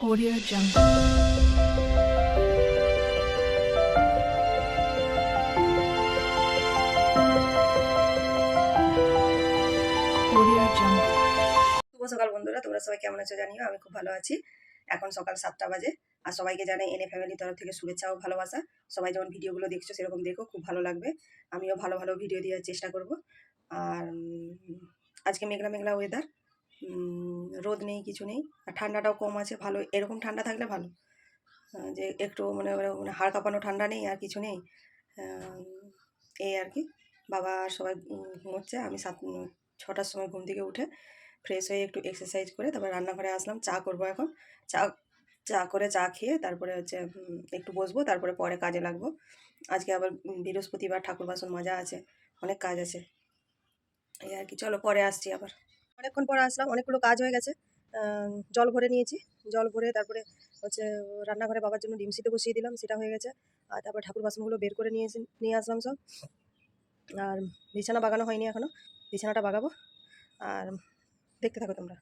Audio Jungle. শুভ সকাল বন্ধুরা, তোমরা সবাই কেমন আছো জানিও? আমি খুব ভালো আছি। এখন সকাল সাতটা বাজে। আর সবাইকে জানাই এনে ফ্যামিলির তরফ থেকে শুভেচ্ছা ও ভালোবাসা। সবাই যেমন ভিডিওগুলো দেখছ, সেরকম দেখো, খুব ভালো লাগবে। আমিও ভালো ভালো ভিডিও দেওয়ার চেষ্টা করব। আর আজকে মেঘলা মেঘলা ওয়েদার রোদ নেই, কিছু নেই। আর ঠান্ডাটাও কম আছে, ভালো। এরকম ঠান্ডা থাকলে ভালো। যে একটু মানে মানে হাড় কাঁপানো ঠান্ডা নেই, আর কিছু নেই। এই আর কি। বাবা সবাই ঘুমোচ্ছে আমি সাত ছটার সময় ঘুম থেকে উঠে ফ্রেশ হয়ে একটু এক্সারসাইজ করে তারপর রান্নাঘরে আসলাম। চা করব এখন। চা চা করে চা খেয়ে তারপরে হচ্ছে একটু বসবো, তারপরে পরে কাজে লাগবো। আজকে আবার বৃহস্পতিবার ঠাকুর বাসন মাজা আছে। অনেক কাজ আছে। এই আর কি। চলো পরে আসছি আবার। অনেকক্ষণ পর আসলাম, অনেকগুলো কাজ হয়ে গেছে। জল ভরে নিয়েছি। জল ভরে তারপরে হচ্ছে রান্নাঘরে বাবার জন্য ডিম সিতে বসিয়ে দিলাম, সেটা হয়ে গেছে। আর তারপর ঠাকুর বাসনগুলো বের করে নিয়ে নিয়ে আসলাম সব। আর বিছানা বাগানো হয়নি এখনও বিছানাটা বাগাবো। আর দেখতে থাকো তোমরা।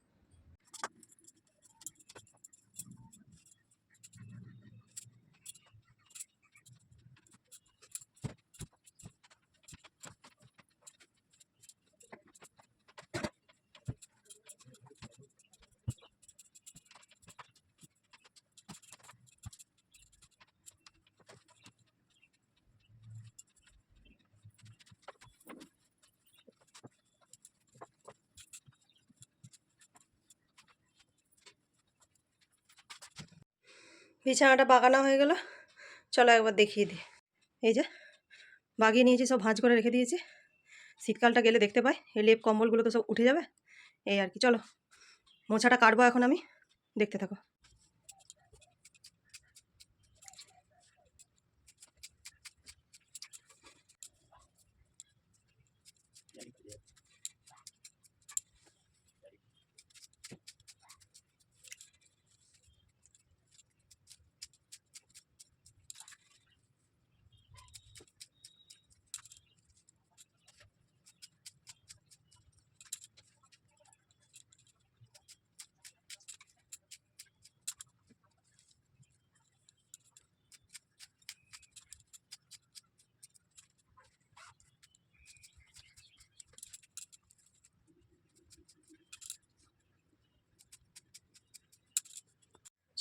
বিছানাটা বাগানো হয়ে গেল। চলো একবার দেখিয়ে দিই। এই যে, বাগিয়ে নিয়েছি, সব ভাঁজ করে রেখে দিয়েছি। শীতকালটা গেলে দেখতে পাই, এই লেপ কম্বলগুলো তো সব উঠে যাবে। এই আর কি, চলো। মোছাটা কাটবো এখন আমি। দেখতে থাকো।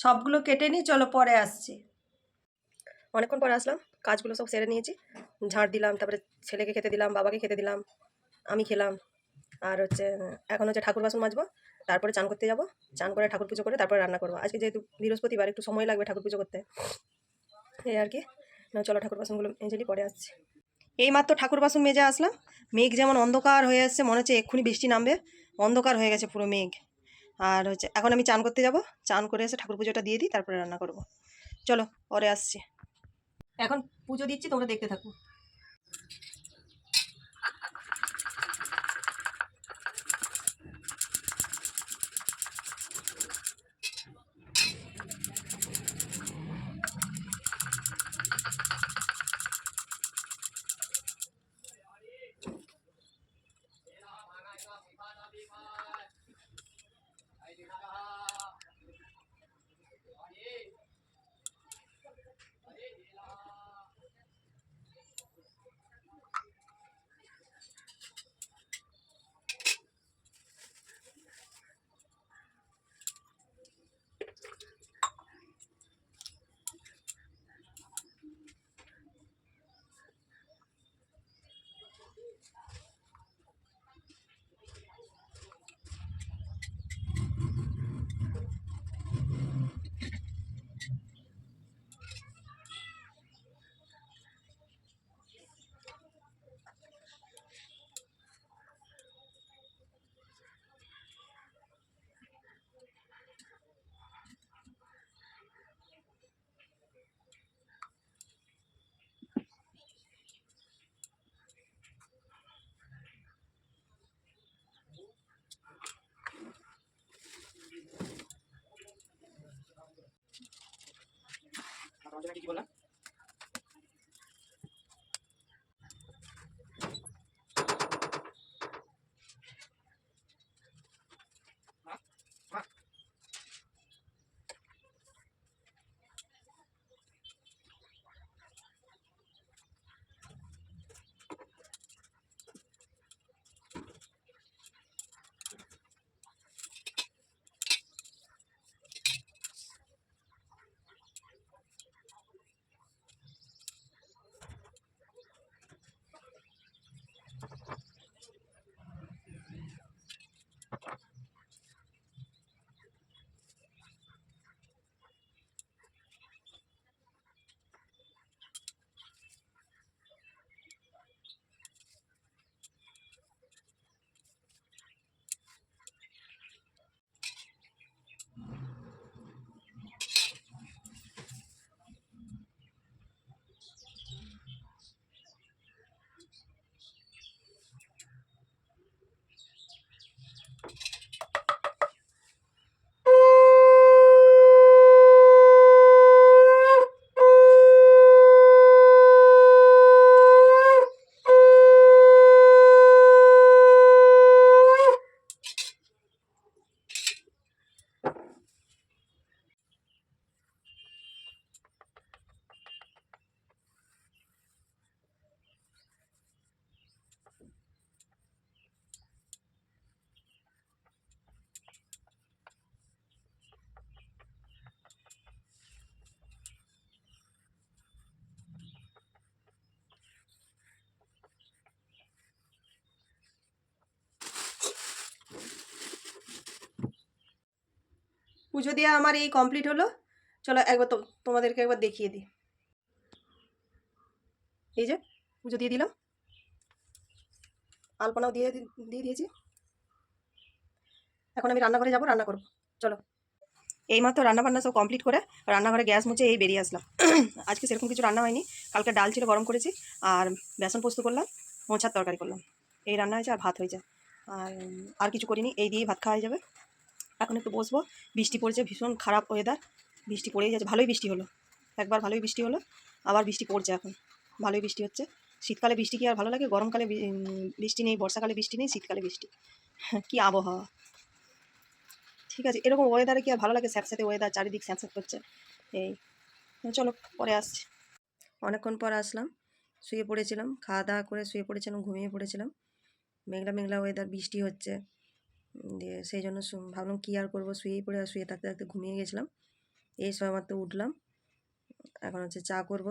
সবগুলো কেটে নিই, চলো পরে আসছি। অনেকক্ষণ পরে আসলাম, কাজগুলো সব সেরে নিয়েছি। ঝাড় দিলাম, তারপরে ছেলেকে খেতে দিলাম, বাবাকে খেতে দিলাম, আমি খেলাম। আর হচ্ছে, এখন হচ্ছে ঠাকুর বাসন মাজবো, তারপরে চান করতে যাব। চান করে ঠাকুর পুজো করে তারপরে রান্না করব। আজকে যেহেতু বৃহস্পতিবার, একটু সময় লাগবে ঠাকুর পুজো করতে। এই আর কি। না, চলো ঠাকুর বাসনগুলো মেজেলি পরে আসছি। এই মাত্র ঠাকুর বাসন মেজে আসলাম। মেঘ যেমন অন্ধকার হয়ে আসছে, মনে হচ্ছে এক্ষুনি বৃষ্টি নামবে। অন্ধকার হয়ে গেছে পুরো মেঘ। আর হচ্ছে, এখন আমি চান করতে যাব। চান করে এসে ঠাকুর পুজোটা দিয়ে দিই, তারপরে রান্না করব। চলো, পরে আসছি। এখন পুজো দিচ্ছি, তোমরা দেখতে থাকো। কি বললাম? পুজো দেওয়া আমার এই কমপ্লিট হলো। চলো একবার তোমাদেরকে একবার দেখিয়ে দিই। এই যে, পুজো দিয়ে দিলাম। আলপনাও দিয়ে দিয়ে দিয়েছি। এখন আমি রান্নাঘরে যাব, রান্না করব। চলো। এইমাত্র রান্না বান্না সব কমপ্লিট করে রান্নাঘরে গ্যাস মুছে এই বেরিয়ে আসলাম। আজকে সেরকম কিছু রান্না হয়নি। কালকে ডাল ছিল, গরম করেছি। আর বেসন পোস্ত করলাম মোছার তরকারি করলাম। এই রান্না হয়েছে আর ভাত হয়েছে। আর আর কিছু করিনি, এই দিয়েই ভাত খাওয়া হয়ে যাবে। এখন একটু বসবো। বৃষ্টি পড়ছে, ভীষণ খারাপ ওয়েদার বৃষ্টি পড়েই যাচ্ছে ভালোই বৃষ্টি হলো। একবার ভালোই বৃষ্টি হলো, আবার বৃষ্টি পড়ছে এখন। ভালোই বৃষ্টি হচ্ছে। শীতকালে বৃষ্টি কি আর ভালো লাগে? গরমকালে বৃষ্টি নেই, বর্ষাকালে বৃষ্টি নেই, শীতকালে বৃষ্টি। কি আবহাওয়া। ঠিক আছে, এরকম ওয়েদারে কি আর ভালো লাগে? স্যাঁতস্যাঁতে ওয়েদার চারিদিক স্যাঁতস্যাঁত করছে। এই, চলো, পরে আসছি। অনেকক্ষণ পর আসলাম, শুয়ে পড়েছিলাম, খাওয়া দাওয়া করে শুয়ে পড়েছিলাম, ঘুমিয়ে পড়েছিলাম। মেঘলা মেঘলা ওয়েদার বৃষ্টি হচ্ছে। দিয়ে সেই জন্য ভাবলাম কী আর করব? শুয়েই পড়ে আর শুয়ে থাকতে থাকতে ঘুমিয়ে গেছিলাম। এই সময় মাত্র উঠলাম। এখন হচ্ছে চা করব।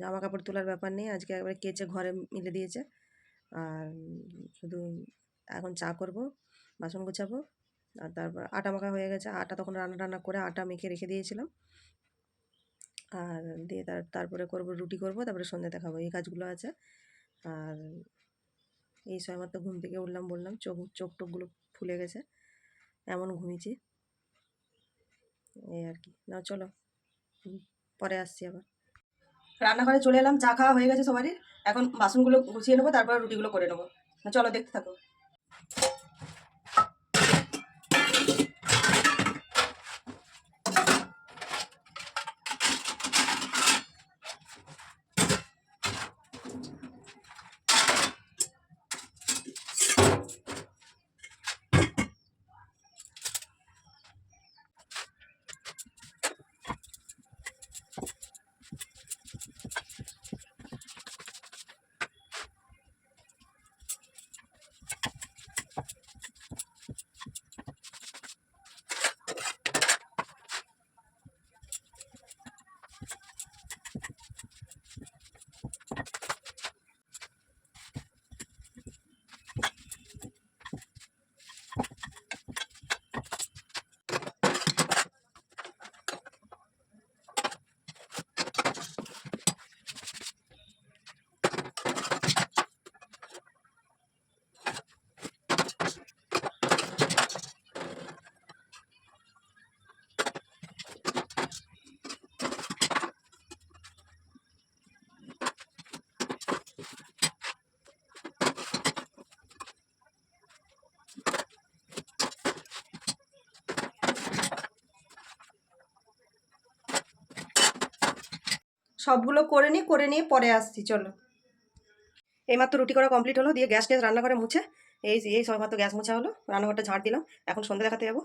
জামা কাপড় তোলার ব্যাপার নেই। আজকে একবারে কেচে ঘরে মিলে দিয়েছে। আর শুধু এখন চা করব, বাসন গোছাবো। আর তারপর আটা মাখা হয়ে গেছে। আটা তখন রান্না টান্না করে আটা মেখে রেখে দিয়েছিলাম। আর দিয়ে তার তারপরে করব, রুটি করব। তারপরে সন্ধ্যাতে খাব এই কাজগুলো আছে। আর এই সময় মাত্র ঘুম থেকে উঠলাম, বললাম, চোখ চোখ টোকগুলো ফুলে গেছে, এমন ঘুমিয়েছি। এই আর কি। না চলো, পরে আসছি আবার। রান্নাঘরে চলে এলাম, চা খাওয়া হয়ে গেছে সবারই। এখন বাসনগুলো গুছিয়ে নেব, তারপর রুটিগুলো করে নেব। না চলো, দেখতে থাকো। সবগুলো করে নিই করে নিয়ে পরে আসছি, চলো। এইমাত্র রুটি করা কমপ্লিট হলো, দিয়ে গ্যাস ট্যাস রান্না করে মুছে। এই এই সব মাত্র গ্যাস মুছা হলো, রান্নাঘরটা ঝাড় দিলাম, এখন সন্ধ্যা দেখাতে যাব।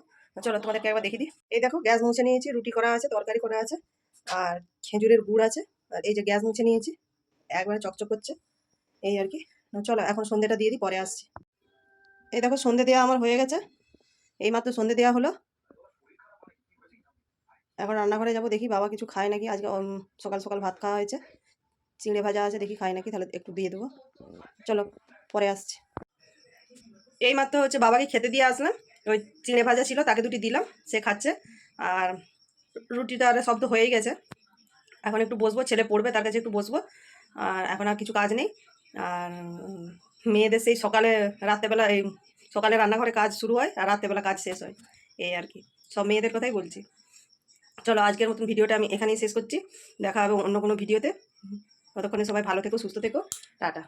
চলো, তোমাদেরকে একবার দেখি দিই। এই দেখো, গ্যাস মুছে নিয়েছি, রুটি করা আছে, তরকারি করা আছে, আর খেজুরের গুড় আছে, আর এই যে গ্যাস মুছে নিয়েছি, একবারে চকচক করছে, এই আর কি। চলো, এখন সন্ধ্যেটা দিয়ে দিই, পরে আসছি। এই দেখো, সন্ধে দেওয়া আমার হয়ে গেছে। এই মাত্র সন্ধে দেওয়া হলো এখন রান্নাঘরে যাব, দেখি বাবা কিছু খায় নাকি। আজকে সকাল সকাল ভাত খাওয়া হয়েছে। চিংড়ে ভাজা আছে, দেখি খায় নাকি, তাহলে একটু দিয়ে দেবো। চলো, পরে আসছি। এই মাত্র হচ্ছে বাবাকে খেতে দিয়ে আসলাম। ওই চিংড়ে ভাজা ছিল, তাকে দুটি দিলাম, সে খাচ্ছে। আর রুটিটা আর শব্দ হয়েই গেছে। এখন একটু বসবো, ছেলে পড়বে, তার কাছে একটু বসবো। আর এখন আর কিছু কাজ নেই। আর মেয়েদের সেই সকালে, রাত্রেবেলা এই সকালে রান্নাঘরে কাজ শুরু হয়, আর রাত্রেবেলা কাজ শেষ হয়। এই আর কি। সব মেয়েদের কথাই বলছি। চলো আজকের মতন ভিডিওটা আমি এখানেই শেষ করছি। দেখা হবে অন্য কোনো ভিডিওতে। ততক্ষণে সবাই ভালো থেকো, সুস্থ থেকো। টাটা।